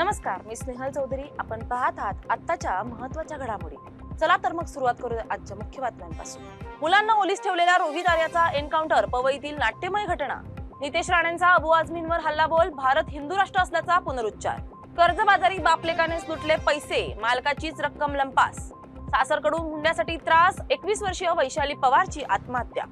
नमस्कार मी स्नेहल चौधरी. आपण पाहत आहात आत्ताच्या महत्त्वाच्या घडामोडी. चला तर मग सुरुवात करूया आजच्या मुख्य बातम्यांपासून. मुलांना ओलीस ठेवलेल्या रोहित आर्याचा एन्काउंटर पवईतील नाट्यमय घटना. नितेश राणेंचा अबू आझमींवर हल्लाबोल भारत हिंदू राष्ट्र असल्याचा पुनरुच्चार. कर्जबाजारी बापलेकानेच लुटले पैसे मालकाचीच रक्कम लंपास. सासरकडून हुंड्यासाठी त्रास एकवीस वर्षीय वैशाली पवारची आत्महत्या.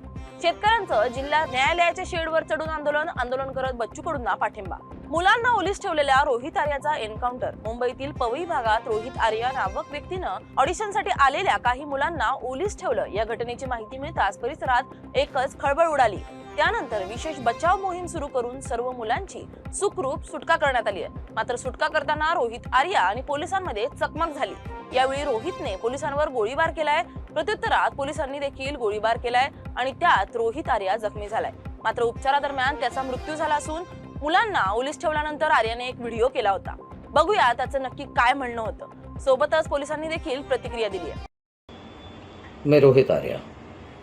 शेतकऱ्यांचं जिल्हा न्यायालयाच्या शेडवर चढून आंदोलन आंदोलन करत बच्चू कडूंना पाठिंबा. मुलांना ओलीस ठेवलेल्या रोहित आर्याचा एन्काउंटर. मुंबईतील पवई भागात रोहित आर्या नावक व्यक्तीनं ऑडिशनसाठी आलेल्या काही मुलांना ओलीस ठेवलं. या घटनेची माहिती मिळताच परिसरात एकच खळबळ उडाली. त्यानंतर विशेष बचाव मोहीम सुरू करून सर्व मुलांची सुखरूप सुटका करण्यात आली आहे. मात्र सुटका करताना रोहित आर्या आणि पोलिसांमध्ये चकमक झाली. यावेळी रोहितने पोलिसांवर गोळीबार केलाय. प्रत्युत्तरात पोलिसांनी देखील गोळीबार केलाय आणि त्यात रोहित आर्या जखमी झालाय. मात्र उपचारादरम्यान त्याचा मृत्यू झाला असून मुलांना ओलीस ठेवल्यानंतर आर्याने एक व्हिडिओ केला होता. बघूया त्याचं नक्की काय म्हणणं होतं. सोबतच पोलिसांनी देखील प्रतिक्रिया दिली आहे. मी रोहित आर्या.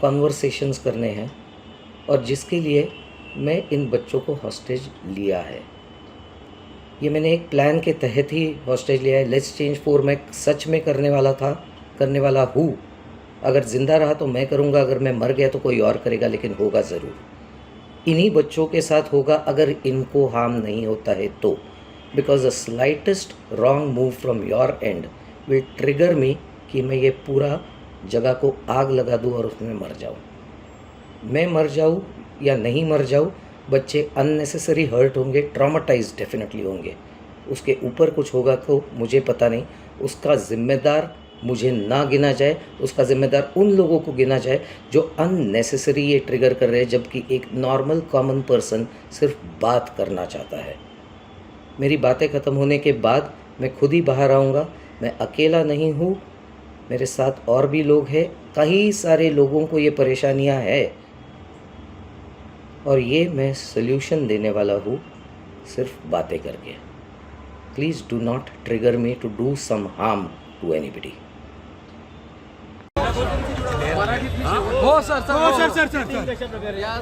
कॉन्वर्सेशंस करने हैं और जिसके लिए मैं इन बच्चों को हॉस्टेज लिया है। ये मैंने एक प्लान के तहत ही हॉस्टेज लिया है। लेट्स चेंज फोर मैं सच में करने वाला था, करने वाला हूँ। अगर ज़िंदा रहा तो मैं करूँगा, अगर मैं मर गया तो कोई और करेगा, लेकिन होगा ज़रूर। इन्हीं बच्चों के साथ होगा, अगर इनको हार्म नहीं होता है तो। Because the slightest wrong move from your end will trigger me कि मैं ये पूरा जगह को आग लगा दूँ और उसमें मर जाऊँ। मैं मर जाऊँ या नहीं मर जाऊँ, बच्चे अननेसेसरी हर्ट होंगे ट्रामाटाइज डेफिनेटली होंगे। उसके ऊपर कुछ होगा तो मुझे पता नहीं। उसका ज़िम्मेदार मुझे ना गिना जाए, उसका ज़िम्मेदार उन लोगों को गिना जाए जो अननेसेसरी ये ट्रिगर कर रहे हैं, जबकि एक नॉर्मल कॉमन पर्सन सिर्फ़ बात करना चाहता है। मेरी बातें ख़त्म होने के बाद मैं खुद ही बाहर आऊँगा, मैं अकेला नहीं हूँ मेरे साथ और भी लोग हैं। कई सारे लोगों को ये परेशानियाँ है। और ये मैं सोल्यूशन देने वाला हूँ, सिर्फ़ बातें करके। Please do not trigger me to do some harm to anybody हो? सर सर हो सर सर सर सर. या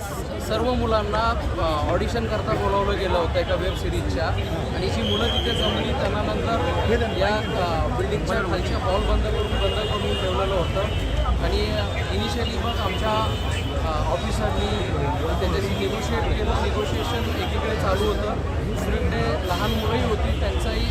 सर्व मुलांना ऑडिशन करता बोलावलं गेलं होतं एका वेब सिरीजच्या आणि जी मुलं तिथे जमली त्यांना नंतर या बिल्डिंगच्या खालच्या हॉल बंद करून बंद करून ठेवलेलं होतं. आणि इनिशियली मग आमच्या ऑफिसरनी त्याच्याशी निगोशिएट केलं. निगोशिएशन एकीकडे चालू होतं. दुसरीकडे लहान मुलंही होती त्यांचाही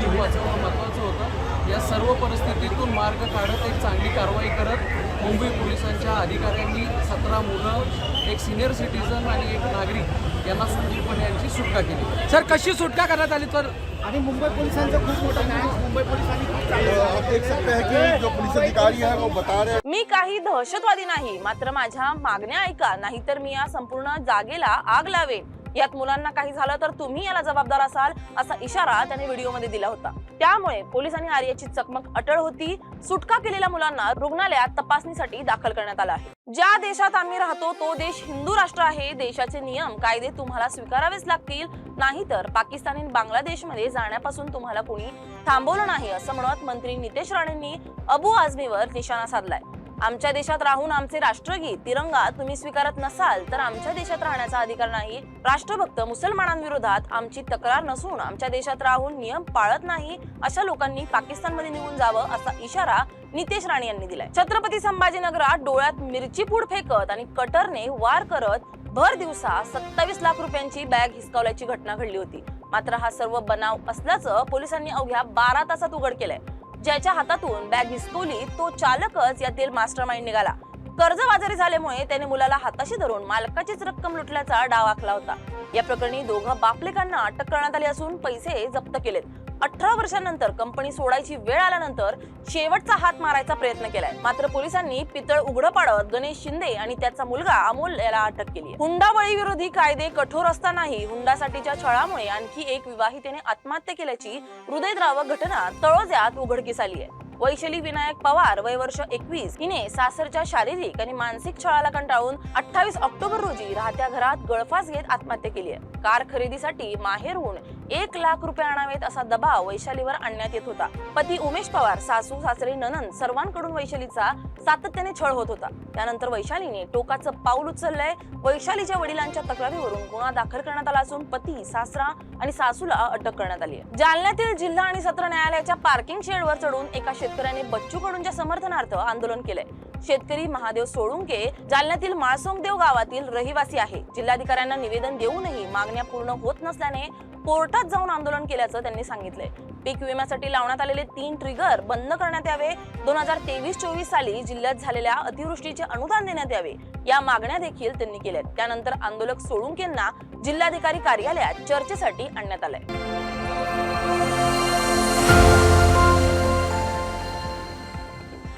जीव वाचवणं महत्त्वाचं होतं. या सर्व परिस्थितीतून मार्ग काढत एक चांगली कारवाई करत मुंबई पोलिसांच्या अधिकाऱ्यांनी सतरा मुलं एक सिनियर सिटीजन आणि एक नागरिक यांना सुखरूपपणे यांची सुटका केली. सर कशी सुटका करण्यात आली? तर आणि मुंबई पोलिसांचं खूप मोठं न्याय मुंबई पोलिसांनी आप देख सकते हैं कि जो पुलिस अधिकारी है वो बता रहे हैं। मी काही दहशतवादी नाही मात्र माझ्या मागण्या ऐका नाहीतर मी या संपूर्ण जागेला आग लावेन. यात मुलांना काही झालं तर तुम्ही याला जबाबदार असाल असा इशारा त्याने व्हिडिओमध्ये दिला होता. त्यामुळे पोलिसांनी आर्याची चकमक अटळ होती. सुटका केलेल्या मुलांना रुग्णालयात तपासणीसाठी दाखल करण्यात आला आहे. ज्या देशात आम्ही राहतो तो देश हिंदू राष्ट्र आहे. देशाचे नियम कायदे तुम्हाला स्वीकारावेच लागतील. नाहीतर पाकिस्तान आणि बांगलादेशमध्ये जाण्यापासून तुम्हाला कोणी थांबवलं नाही असं म्हणत मंत्री नितेश राणेंनी अबू आझमीवर निशाणा साधलाय. आमच्या देशात राहून आमचे राष्ट्रगीत तिरंगा तुम्ही स्वीकारत नसाल तर आमच्या देशात राहण्याचा अधिकार नाही. राष्ट्रभक्त मुसलमानांविरोधात आमची तक्रार नसून आमच्या देशात राहून नियम पाळत नाही अशा लोकांनी पाकिस्तानमध्ये निघून जावं असा इशारा नितेश राणे यांनी दिलाय. छत्रपती संभाजीनगरात डोळ्यात मिरची पूड फेकत आणि कटरने वार करत भर दिवसा सत्तावीस लाख रुपयांची बॅग हिसकावल्याची घटना घडली होती. मात्र हा सर्व बनाव असल्याचं पोलिसांनी अवघ्या बारा तासात उघड केलंय. ज्याच्या हातातून बॅग हिसकवली तो चालकच यातील मास्टर माइंड निघाला. कर्जबाजारी झाल्यामुळे त्याने मुलाला हाताशी धरून मालकाचीच रक्कम लुटल्याचा डाव आखला होता. या प्रकरणी दोघं बापलेकांना अटक करण्यात आली असून पैसे जप्त केलेत. अठरा वर्षांनंतर कंपनी सोडायची वेळ आल्यानंतर शेवटचा हात मारायचा प्रयत्न केलाय. मात्र पोलिसांनी पितळ उघडं पाडत गणेश शिंदे आणि त्याचा मुलगा अमोल याला अटक केली हुंडाबळी विरोधी कायदे कठोर असतानाही हुंडासाठीच्या छळामुळे आणखी एक विवाहितेने आत्महत्या केल्याची हृदयद्रावक घटना तळोज्यात उघडकीस आली आहे. वैशाली विनायक पवार वय वर्ष एकवीस. हिने सासरच्या शारीरिक आणि मानसिक छळाला कंटाळून अठ्ठावीस ऑक्टोबर रोजी राहत्या घरात गळफास घेत आत्महत्या केली आहे. कार खरेदीसाठी माहेरहून एक लाख रुपये आणावेत असा दबाव वैशालीवर आणण्यात येत होता. पती उमेश पवार सासू सासरे ननंद सर्वांकडून वैशालीचा सातत्याने छळ होत होता. त्यानंतर वैशालीने टोकाचं पाऊल उचललंय. वैशालीच्या वडिलांच्या तक्रारीवरून गुन्हा दाखल करण्यात आला असून पती सासरा आणि सासूला अटक करण्यात आली आहे. जालन्यातील जिल्हा आणि सत्र न्यायालयाच्या पार्किंग शेडवर चढून एका शेतकऱ्याने बच्चू कडूंच्या समर्थनार्थ आंदोलन केलंय. शेतकरी महादेव सोळुंके जालन्यातील माळसोंगदेव गावातील रहिवासी आहे. जिल्हाधिकाऱ्यांना निवेदन देऊनही मागण्या पूर्ण होत नसल्याने कोर्टात जाऊन आंदोलन केल्याचं त्यांनी सांगितलंय. पीक विम्यासाठी लावण्यात आलेले तीन ट्रिगर बंद करण्यात यावे. दोन हजार तेवीस चोवीस साली जिल्ह्यात झालेल्या अतिवृष्टीचे अनुदान देण्यात यावे. या मागण्या देखील त्यांनी केल्यात. त्यानंतर आंदोलक सोळुंकेंना जिल्हाधिकारी कार्यालयात चर्चेसाठी आणण्यात आलंय.